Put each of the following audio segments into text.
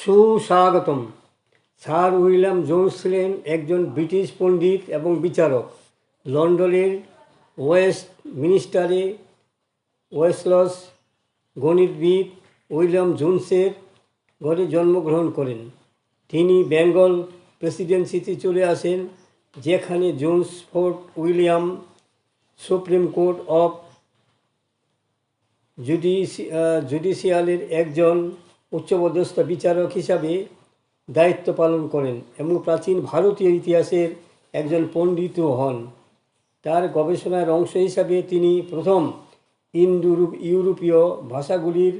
সুস্বাগতম। Sir William Jones ছিলেন একজন ব্রিটিশ পণ্ডিত এবং বিচারক। লন্ডনের ওয়েস্ট মিনিস্টারে ওয়েসলস গণিতবিদ উইলিয়াম জোন্সের ঘরে জন্মগ্রহণ করেন। তিনি বেঙ্গল প্রেসিডেন্সিতে চলে আসেন, যেখানে Jones Fort William, supreme court of জুডিশি জুডিশিয়ালের একজন উচ্চপদস্থ বিচারক হিসাবে দায়িত্ব পালন করেন এবং প্রাচীন ভারতীয় ইতিহাসের একজন পণ্ডিতও হন। তার গবেষণার অংশ হিসাবে তিনি প্রথম ইন্দো ইউরোপীয় ভাষাগুলির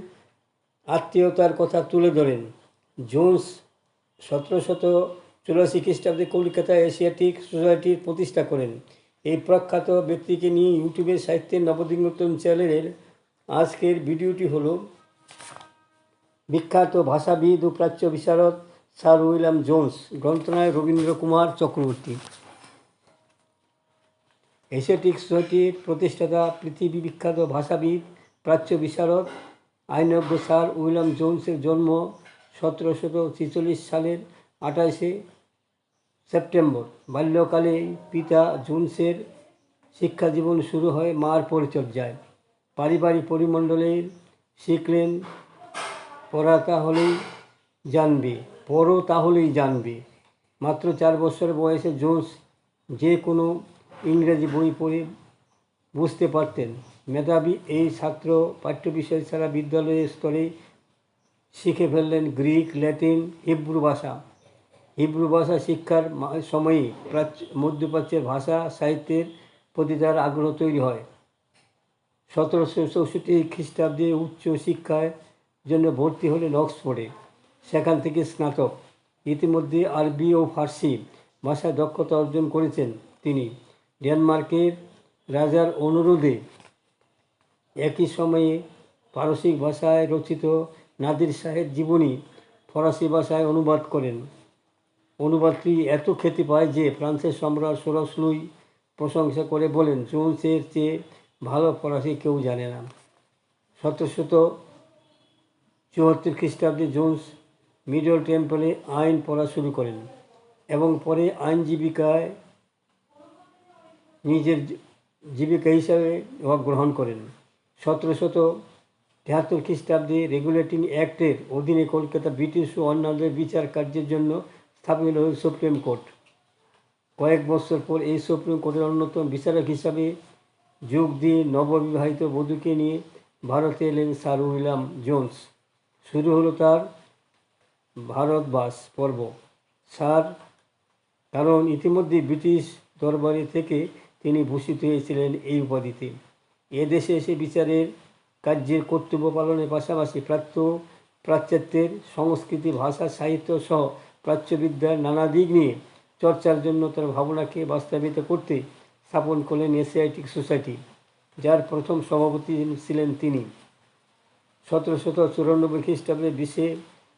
আত্মীয়তার কথা তুলে ধরেন। জোন্স সতেরোশত চুরাশি খ্রিস্টাব্দে কলকাতা এশিয়াটিক সোসাইটির প্রতিষ্ঠা করেন। এই প্রখ্যাত ব্যক্তিকে নিয়ে ইউটিউবের সাহিত্যের নবদিগন্তন চ্যানেলের আজকের ভিডিওটি হলো বিখ্যাত ভাষাবিদ ও প্রাচ্য বিশারদ স্যার উইলিয়াম জোন্স গ্রন্থনায় রবীন্দ্র কুমার চক্রবর্তী। এশিয়াটিক সোসাইটির প্রতিষ্ঠাতা, পৃথিবী বিখ্যাত ভাষাবিদ, প্রাচ্য বিশারদ আইনজ্ঞ স্যার উইলিয়াম জোন্সের জন্ম সতেরোশো ছেচল্লিশ সালের আঠাশে সেপ্টেম্বর। বাল্যকালে পিতা জোন্সের শিক্ষা জীবন শুরু হয় মার পরিচর্যায়। পারিবারিক পরিমণ্ডলে শিখলেন পড়া তাহলেই জানবে, পড়ো তাহলেই জানবে। মাত্র চার বছর বয়সে জোন্স যে কোনো ইংরেজি বই পড়ে বুঝতে পারতেন। মেধাবী এই ছাত্র পাঠ্য বিষয় ছাড়া বিদ্যালয়ের স্তরে শিখে ফেললেন গ্রিক, ল্যাটিন, হিব্রু ভাষা। হিব্রু ভাষা শিক্ষার সময়েই প্রাচ্য, মধ্যপ্রাচ্যের ভাষা সাহিত্যের প্রতি তার আগ্রহ তৈরি হয়। সতেরোশো চৌষট্টি খ্রিস্টাব্দে উচ্চ শিক্ষার জন্য ভর্তি হলেন অক্সফোর্ডে। সেখান থেকে স্নাতক। ইতিমধ্যে আরবি ও ফার্সি ভাষায় দক্ষতা অর্জন করেছেন তিনি। ডেনমার্কের রাজার অনুরোধে একই সময়ে পারসিক ভাষায় রচিত নাদির শাহের জীবনী ফরাসি ভাষায় অনুবাদ করেন। অনুবাদটি এত খ্যাতি পায় যে ফ্রান্সের সম্রাট সরসলুই প্রশংসা করে বলেন, জোন্সের চেয়ে ভালো ফরাসি কেউ জানে না। সতেরোশত চুয়াত্তর খ্রিস্টাব্দে জোন্স মিডল টেম্পলে আইন পড়া শুরু করেন এবং পরে আইনজীবিকায় নিজের জীবিকা হিসাবে গ্রহণ করেন। সতেরোশত তেহাত্তর খ্রিস্টাব্দে রেগুলেটিং অ্যাক্টের অধীনে কলকাতা ব্রিটিশ ও অন্যান্যদের বিচার কার্যের জন্য স্থাপিত হল সুপ্রিম কোর্ট। কয়েক বছর পর এই সুপ্রিম কোর্টের অন্যতম বিচারক হিসাবে যোগ দিয়ে নববিবাহিত বধূকে নিয়ে ভারতে এলেন স্যার উইলিয়াম জোন্স। শুরু হলো তার ভারতবাস পর্ব। স্যার, কারণ ইতিমধ্যে ব্রিটিশ দরবারে থেকে তিনি ভূষিত হয়েছিলেন এই উপাধিতে। এদেশে এসে বিচারের কার্যের কর্তব্য পালনের পাশাপাশি প্রাচ্য প্রাচ্যাত্যের সংস্কৃতি, ভাষা, সাহিত্য সহ প্রাচ্যবিদ্যার নানা দিক নিয়ে চর্চার জন্য তার ভাবনাকে বাস্তবায়িত করতে স্থাপন করলেন এশিয়াটিক সোসাইটি, যার প্রথম সভাপতি ছিলেন তিনি। সতেরোশত চুরানব্বই খ্রিস্টাব্দে বিশে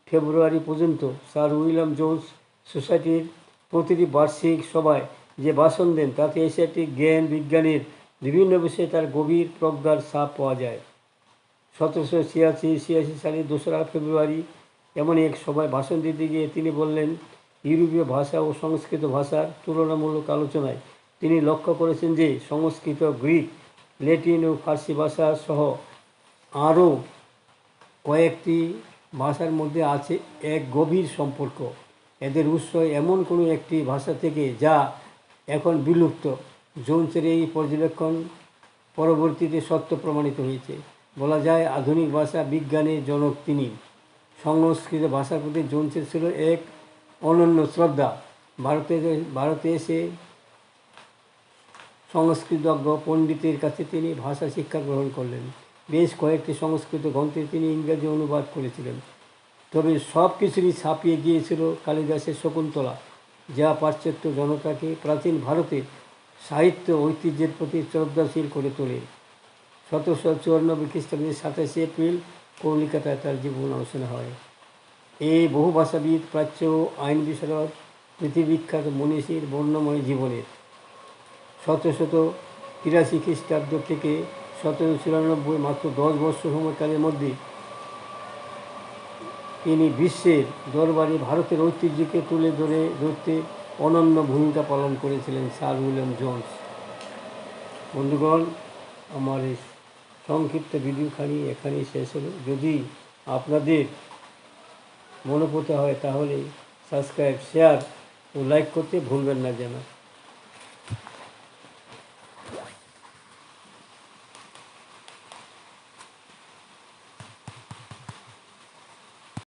ফেব্রুয়ারি পর্যন্ত স্যার উইলিয়াম জোন্স সোসাইটির প্রতিটি বার্ষিক সভায় যে ভাষণ দেন, তাতে এশিয়াটিক জ্ঞান বিজ্ঞানের বিভিন্ন বিষয়ে তার গভীর প্রজ্ঞার ছাপ পাওয়া যায়। সতেরোশো ছিয়াশি ছিয়াশি সালের দোসরা ফেব্রুয়ারি এমন এক সভায় ভাষণ দিতে গিয়ে তিনি বললেন, ইউরোপীয় ভাষা ও সংস্কৃত ভাষার তুলনামূলক আলোচনায় তিনি লক্ষ্য করেছেন যে সংস্কৃত, গ্রিক, ল্যাটিন ও ফার্সি ভাষা সহ আরও কয়েকটি ভাষার মধ্যে আছে এক গভীর সম্পর্ক। এদের উৎস এমন কোনো একটি ভাষা থেকে যা এখন বিলুপ্ত। জোন্সের এই পর্যবেক্ষণ পরবর্তীতে সত্য প্রমাণিত হয়েছে। বলা যায় আধুনিক ভাষা বিজ্ঞানের জনক তিনি। সংস্কৃত ভাষার প্রতি জোন্সের ছিল এক অনন্য শ্রদ্ধা। ভারতে ভারতে এসে সংস্কৃতজ্ঞ পণ্ডিতের কাছে তিনি ভাষা শিক্ষা গ্রহণ করলেন। বেশ কয়েকটি সংস্কৃত গ্রন্থে তিনি ইংরেজি অনুবাদ করেছিলেন। তবে সব কিছুরই ছাপিয়ে গিয়েছিল কালিদাসের শকুন্তলা, যা পাশ্চাত্য জনতাকে প্রাচীন ভারতে সাহিত্য ঐতিহ্যের প্রতি শ্রদ্ধাশীল করে তোলে। সতেরোশো চুরানব্বই খ্রিস্টাব্দের সাতাশে এপ্রিল কলিকাতায় তার জীবন অবসান হয়। এই বহু ভাষাবিদ প্রাচ্য আইন বিশারদ পৃথিবীখ্যাত মনীষীর বর্ণময় জীবনের সতেরোশত তিরাশি খ্রিস্টাব্দ থেকে সতেরোশো চুরানব্বই মাত্র দশ বছর সময়কালের মধ্যে তিনি বিশ্বের দরবারে ভারতের ঐতিহ্যকে তুলে ধরে ধরতে অনন্য ভূমিকা পালন করেছিলেন স্যার উইলিয়াম জোন্স। বন্ধুগণ, আমার এই সংক্ষিপ্ত ভিডিওখানি এখানেই শেষ হলো। যদি আপনাদের মনে পড়তে হয় তাহলে সাবস্ক্রাইব, শেয়ার ও লাইক করতে ভুলবেন না যেন